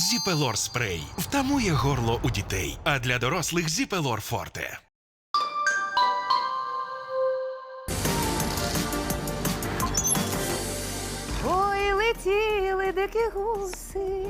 Зіпелор спрей втамує горло у дітей, а для дорослих Зіпелор Форте. Ой, летіли дикі гуси.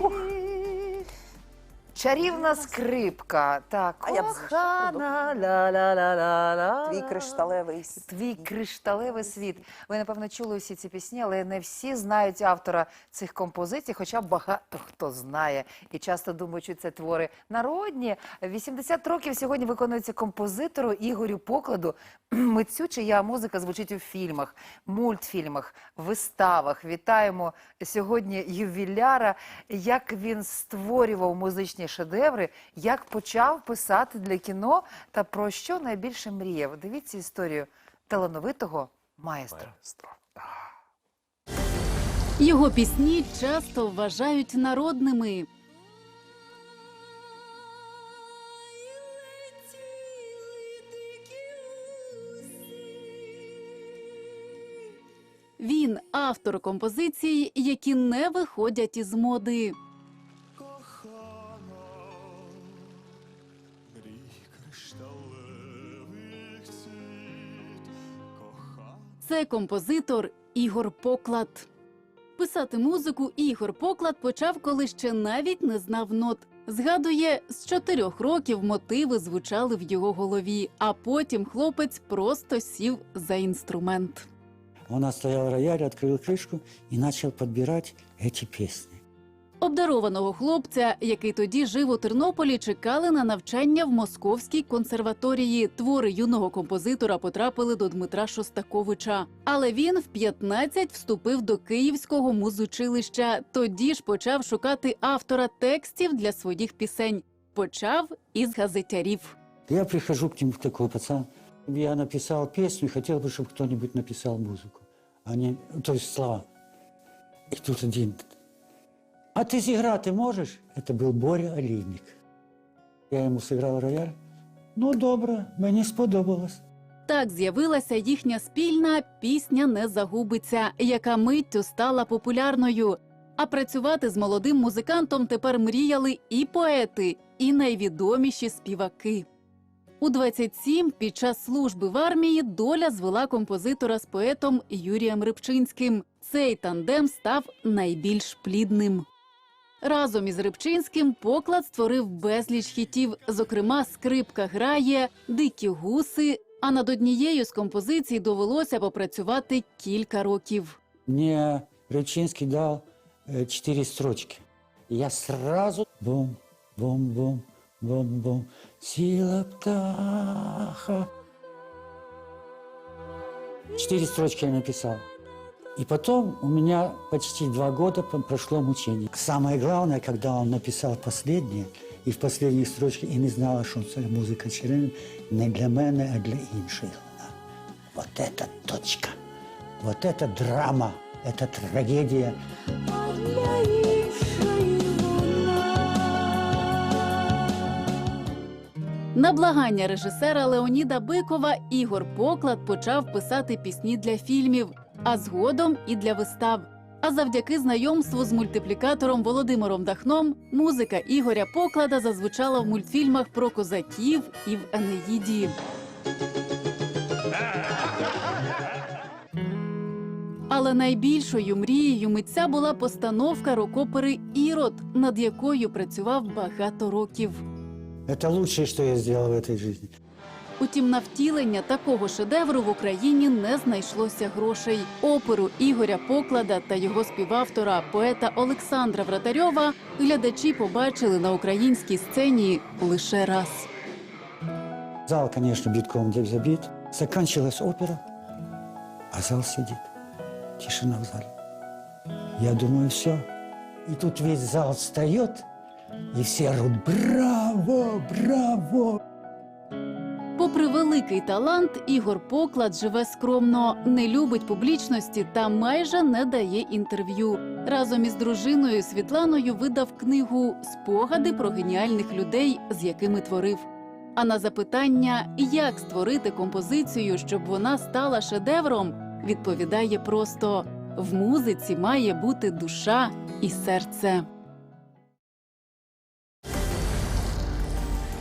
Чарівна скрипка. Так, А я б кохана, ла-ла-ла-ла-ла. Твій кришталевий світ. Твій кришталевий світ. Ви напевно чули всі ці пісні, але не всі знають автора цих композицій, хоча багато хто знає і часто думають, що це твори народні. 80 років сьогодні виконується композитору Ігорю Покладу, митцю, чия музика звучить у фільмах, мультфільмах, виставах. Вітаємо сьогодні ювіляра, як він створював музичні шедеври, як почав писати для кіно та про що найбільше мріяв. Дивіться історію талановитого маестро. Його пісні часто вважають народними. Він автор композицій, які не виходять із моди. Це композитор Ігор Поклад. Писати музику Ігор Поклад почав, коли ще навіть не знав нот. Згадує, з чотирьох років мотиви звучали в його голові, а потім хлопець просто сів за інструмент. Он стоял рояль, открыл крышку и начал подбирать эти песни. Обдарованого хлопця, який тоді жив у Тернополі, чекали на навчання в Московській консерваторії. Твори юного композитора потрапили до Дмитра Шостаковича. Але він в 15 вступив до Київського музучилища. Тоді ж почав шукати автора текстів для своїх пісень. Почав із газетярів. Я прихожу к нему, такой пацан. Я написал песню и хотел бы, чтобы кто-нибудь написал музыку. Они, то есть слова. И тут один. А ты зіграти можешь? Это был Боря Олейник. Я ему сыграл рояль. Ну, добре, мені сподобалось. Так з'явилася їхня спільна пісня не загубиться, яка миттю стала популярною. А працювати з молодим музикантом тепер мріяли і поети, і найвідоміші співаки. У 27 під час служби в армії доля звела композитора з поетом Юрієм Рибчинським. Цей тандем став найбільш плідним. Разом із Рибчинським поклад створив безліч хітів, зокрема, скрипка грає, дикі гуси. А над однією з композицій довелося попрацювати кілька років. Мне Рычинский дал э, четыре строчки. И я сразу бум, бум, бум, бум, бум, сила птаха. Четыре строчки я написал. И потом у меня почти два года по- прошло мучение. Самое главное, когда он написал последнее, и в последней строчке, и не знала, что це музика Черемін не для мене, а для інших. вона. Вот это точка. Вот это драма, это трагедия. На благання режисера Леоніда Бикова Ігор Поклад почав писати пісні для фільмів, а згодом і для вистав. А завдяки знайомству з мультиплікатором Володимиром Дахном музика Ігоря Поклада зазвучала в мультфільмах про козаків і в Енеїді. Але найбільшою мрією митця була постановка рок-опери Ірод, над якою працював багато років. Это лучшее, что я сделал в этой жизни. Утім, на втілення такого шедевру в Україні не знайшлося грошей. Оперу Ігоря Поклада та його співавтора, поета Олександра Вратарьова, глядачі побачили на українській сцені лише раз. Зал, конечно, битком где забит. Заканчивалась опера, а зал сидит. Тишина в зале. Я думаю, все. И тут весь зал встает, и все орут «Браво! Браво!» Великий талант, Ігор Поклад живе скромно, не любить публічності та майже не дає інтерв'ю. Разом із дружиною Світланою видав книгу Спогади про геніальних людей, з якими творив. А на запитання, як створити композицію, щоб вона стала шедевром, відповідає просто: в музиці має бути душа і серце.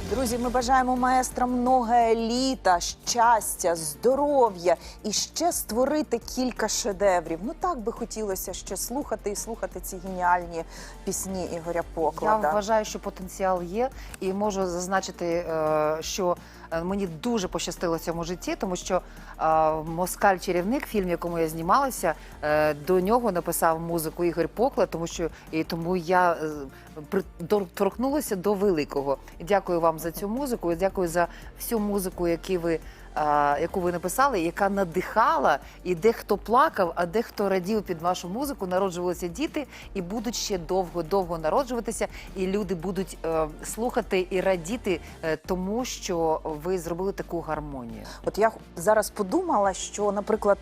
Друзі, ми бажаємо маестрам много літа, щастя, здоров'я і ще створити кілька шедеврів. Ну так би хотілося ще слухати і слухати ці геніальні пісні Ігоря Я Поклада. вважаю, що потенціал є, і можу зазначити, е, що мені дуже пощастило в цьому житті, тому що е, Москаль чарівник, фільм, в якому я знімалася, е, до нього написав музику Ігор Покла, тому що і тому я е, торкнулася до великого. Дякую вам за цю музику. Дякую за всю музику, яку ви. Е, Яку ви написали, яка надихала, і дехто плакав, а дехто радів під вашу музику, народжувалися діти і будуть ще довго, довго народжуватися, і люди будуть е, слухати і радіти е, тому, що ви зробили таку гармонію. От я зараз подумала, що, наприклад,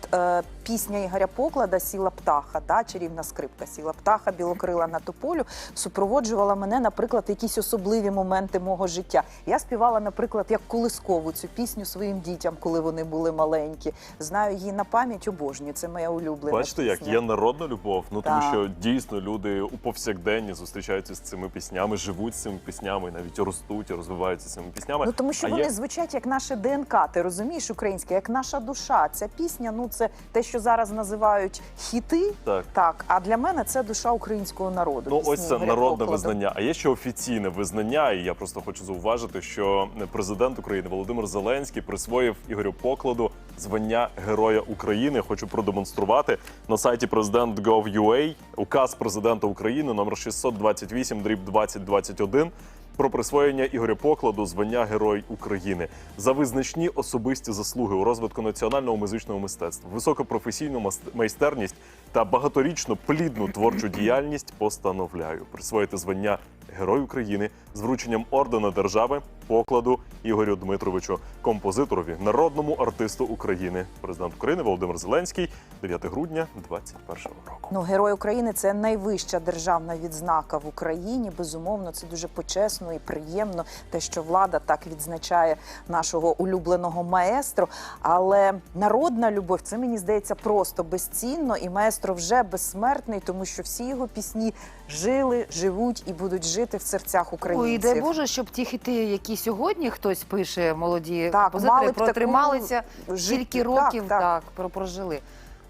пісня Ігоря Поклада Сіла птаха, да, чарівна скрипка, сіла птаха, білокрила на тополю, супроводжувала мене, наприклад, якісь особливі моменти мого життя. Я співала, наприклад, як колискову цю пісню своїм дітям, коли вони були маленькі. Знаю її на пам'ять обожнюю. Це моя улюблена. Бачите, як пісня. є народна любов. Ну тому Так. що дійсно люди у повсякденні зустрічаються з цими піснями, живуть з цими піснями, навіть ростуть і розвиваються цими піснями. Ну тому що А вони є- звучать як наше ДНК. Ти розумієш українське, як наша душа. Ця пісня, ну це те, що зараз називають хіти. Так. Так, а для мене це душа українського народу. Ну, пісні ось це Ігоря народне Поклада. визнання. А є ще офіційне визнання, і я просто хочу зауважити, що президент України Володимир Зеленський присвоїв Ігорю Покладу звання Героя України. Хочу продемонструвати на сайті president.gov.ua указ президента України номер 628 дріб 2021 про присвоєння Ігоря Покладу звання Герой України за визначні особисті заслуги у розвитку національного музичного мистецтва, високопрофесійну майстерність та багаторічну плідну творчу діяльність постановляю присвоїти звання Герой України з врученням ордена держави покладу Ігорю Дмитровичу, композиторові, народному артисту України. Президент України Володимир Зеленський, 9 грудня 2021 року. Ну, Герой України це найвища державна відзнака в Україні. Безумовно, це дуже почесно і приємно, те, що влада так відзначає нашого улюбленого маестро. Але народна любов це мені здається просто безцінно, і маестро вже безсмертний, тому що всі його пісні жили, живуть і будуть жити в серцях Ой, українців. І дай Боже, щоб ті хіти, які сьогодні хтось пише, молоді Так, композитори, мали протрималися стільки років, так. так, про- прожили.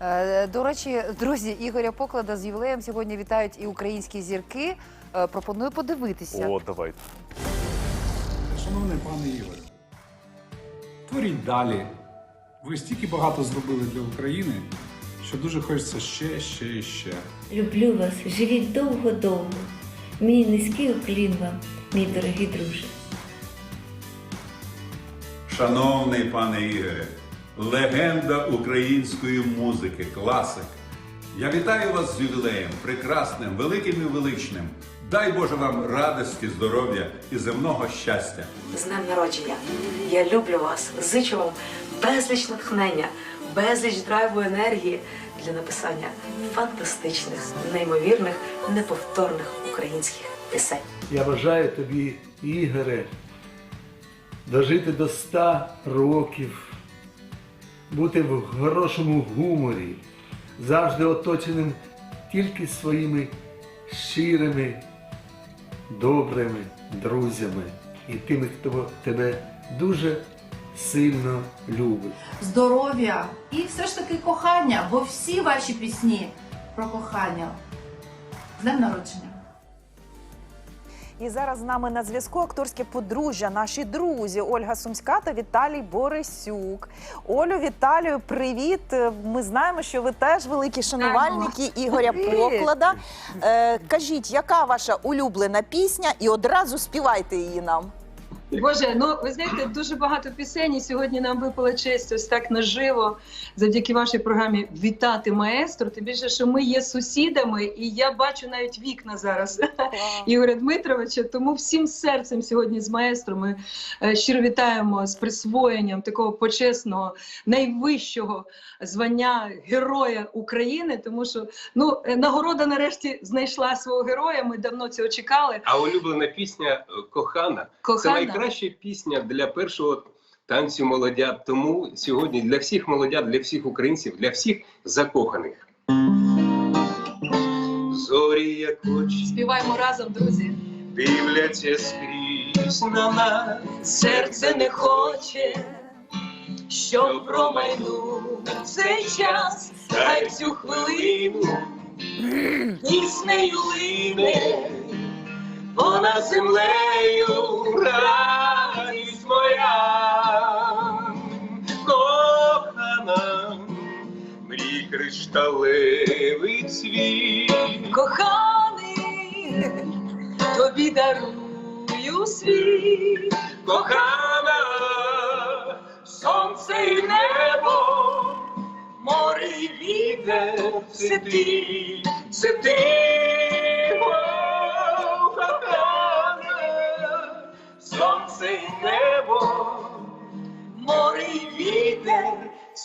Е, До речі, друзі, Ігоря Поклада з ювілеєм сьогодні вітають і українські зірки. Е, Пропоную подивитися. О, давайте. Шановний пане Ігорю, творіть далі. Ви стільки багато зробили для України, що дуже хочеться ще, ще і ще. Люблю вас, живіть довго-довго. Мій низький уклін вам, мій дорогий друже. Шановний пане Ігоре, легенда української музики, класик. Я вітаю вас з ювілеєм, прекрасним, великим і величним. Дай Боже вам радості, здоров'я і земного щастя. з днем народження. Я люблю вас, зичу вам безліч натхнення, безліч драйву енергії для написання фантастичних, неймовірних, неповторних українських пісень. Я бажаю тобі, Ігоре, дожити до ста років, бути в хорошому гуморі, завжди оточеним тільки своїми щирими, добрими друзями і тими, хто тебе дуже сильно любить. здоров'я і все ж таки кохання, бо всі ваші пісні про кохання. З днем народження! І зараз з нами на зв'язку акторське подружжя, наші друзі Ольга Сумська та Віталій Борисюк. Олю, Віталію, привіт! Ми знаємо, що ви теж великі шанувальники Ігоря! Поклада. Е, кажіть, яка ваша улюблена пісня, і одразу співайте її нам. Боже, ну ви знаєте, дуже багато пісень. І сьогодні нам випала честь ось так наживо, завдяки вашій програмі вітати маестро. Тим більше, що ми є сусідами, і я бачу навіть вікна зараз Ігоря Дмитровича. Тому всім серцем сьогодні з маестро ми е, щиро вітаємо з присвоєнням такого почесного, найвищого звання Героя України. Тому що ну е, нагорода нарешті знайшла свого героя. Ми давно цього чекали. А улюблена пісня кохана. Це Кохана. Найкраща пісня для першого танцю молодят. Тому сьогодні для всіх молодят, для всіх українців, для всіх закоханих. Зорі як очі Співаємо разом, друзі. дивляться скрізь на нас, серце не хоче, щоб промайнув цей час, хай цю хвилину піснею лине, понад землею радість моя, кохана, мрій кришталевий цвіт. Коханий, тобі дарую світ, кохана, сонце і небо, море і вітер, це ти, це ти,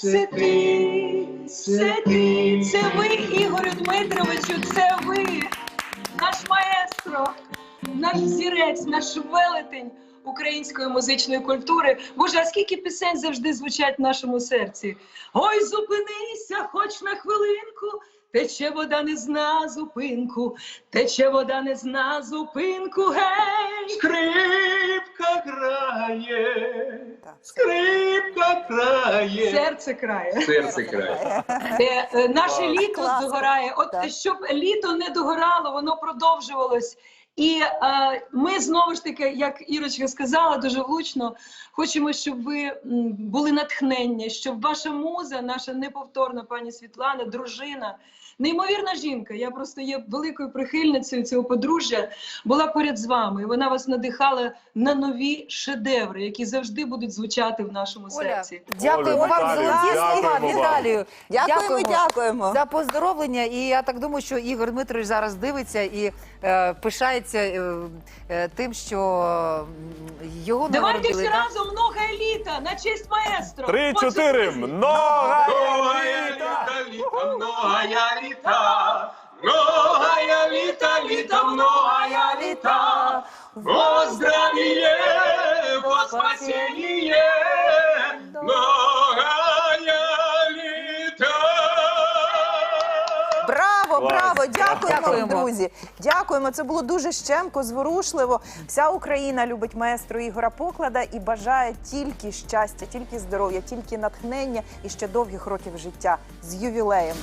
це ти, це ти, Це ви, Ігорю Дмитровичу, це ви, наш маестро, наш взірець, наш велетень української музичної культури. Боже, а скільки пісень завжди звучать в нашому серці? Ой, зупинися, хоч на хвилинку. Тече вода не зна зупинку, тече вода не зна зупинку, гей! Скрипка грає, скрипка грає. Серце крає. Серце крає. Е, е, Наше літо Класно. догорає. От Так. щоб літо не догорало, воно продовжувалось. І е, ми знову ж таки, як Ірочка сказала, дуже влучно, хочемо, щоб ви були натхнення, щоб ваша муза, наша неповторна пані Світлана, дружина, неймовірна жінка. Я просто є великою прихильницею цього подружжя, була поряд з вами. І вона вас надихала на нові шедеври, які завжди будуть звучати в нашому Оля, серці. дякуємо Оля, вам Віталію, золоті слова, вам. Віталію. Дякуємо, дякуємо. за поздоровлення. І я так думаю, що Ігор Дмитрович зараз дивиться і е, пишається е, е, тим, що його Давайте нагородили. всі так? разом многое літа на честь маестро. Три-чотири. Много Многая літа, літа, многая літа, многая літа, літа, многая літа, во здравие, во спасение, Дякуємо, Дякуємо. друзі. Дякуємо. Це було дуже щемко, зворушливо. Вся Україна любить маестро Ігора Поклада і бажає тільки щастя, тільки здоров'я, тільки натхнення і ще довгих років життя з ювілеєм.